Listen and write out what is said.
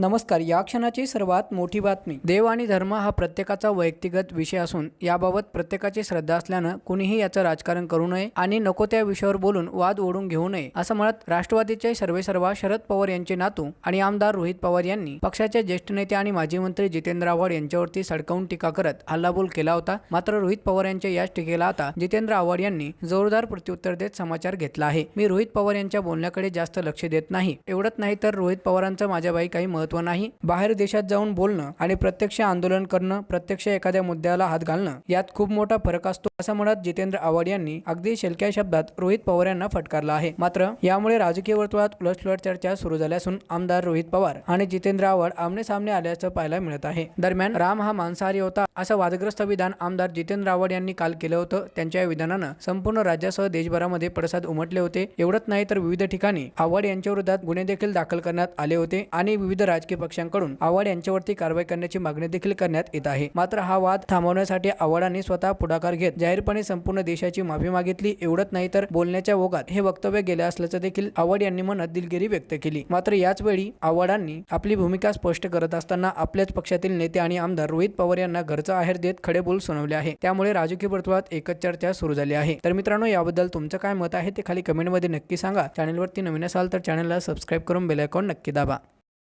नमस्कार या क्षणाची सर्वात मोठी बातमी. देव आणि धर्म हा प्रत्येकाचा वैयक्तिगत विषय असून याबाबत प्रत्येकाची श्रद्धा असल्यानं कुणीही याचं राजकारण करू नये आणि नको त्या विषयावर बोलून वाद ओढून घेऊ नये असं म्हणत राष्ट्रवादीचे सर्वेसर्वा शरद पवार यांचे नातू आणि आमदार रोहित पवार यांनी पक्षाचे ज्येष्ठ नेते आणि माजी मंत्री जितेंद्र आव्हाड यांच्यावरती सडकावून टीका करत हल्लाबोल केला होता. मात्र रोहित पवार यांच्या याच टीकेला आता जितेंद्र आव्हाड यांनी जोरदार प्रत्युत्तर देत समाचार घेतला आहे. मी रोहित पवार यांच्या बोलण्याकडे जास्त लक्ष देत नाही. एवढंच नाही तर रोहित पवारांचं माझ्या बाई काही महत्त्व नाही बाहेर देशात जाऊन बोलणं आणि प्रत्यक्ष आंदोलन करणं प्रत्यक्ष एखाद्या मुद्द्याला हात घालणं यात खूप मोठा फरक असतो असं म्हणत जितेंद्र आव्हाड यांनी अगदी शेलक्या शब्दात रोहित पवार यांना फटकारला आहे. मात्र यामुळे राजकीय वर्तुळात उलटसुलट चर्चा सुरू झाल्यासून आमदार रोहित पवार आणि जितेंद्र आव्हाड आमने सामने आल्याचं पाहायला मिळत आहे. दरम्यान राम हा मांसाहारी होता असं वादग्रस्त विधान आमदार जितेंद्र आव्हाड यांनी काल केलं होतं. त्यांच्या या विधानानं संपूर्ण राज्यासह देशभरामध्ये पडसाद उमटले होते. एवढंच नाही तर विविध ठिकाणी आव्हाड यांच्या विरोधात गुन्हे देखील दाखल करण्यात आले होते आणि विविध राजकीय पक्षांकडून आव्हाड यांच्यावरती कारवाई करण्याची मागणी देखील करण्यात येत आहे. मात्र हा वाद थांबवण्यासाठी आव्हाडांनी स्वतः पुढाकार घेत जाहीरपणे संपूर्ण देशाची माफी मागितली. एवढंच नाही तर बोलण्याच्या ओघात हे वक्तव्य गेले असल्याचं देखील आव्हाड यांनी म्हणत दिलगिरी व्यक्त केली. मात्र याच वेळी आव्हाडांनी आपली भूमिका स्पष्ट करत असताना आपल्याच पक्षातील नेते आणि आमदार रोहित पवार यांना घरचा आहेर देत खडे बोल सुनावले आहे. त्यामुळे राजकीय वर्तुळात एकच चर्चा सुरू झाली आहे. तर मित्रांनो याबद्दल तुमचं काय मत आहे ते खाली कमेंटमध्ये नक्की सांगा. चॅनलवरती नवीन असाल तर चॅनलला सबस्क्राईब करून बेल आयकॉन नक्की दाबा.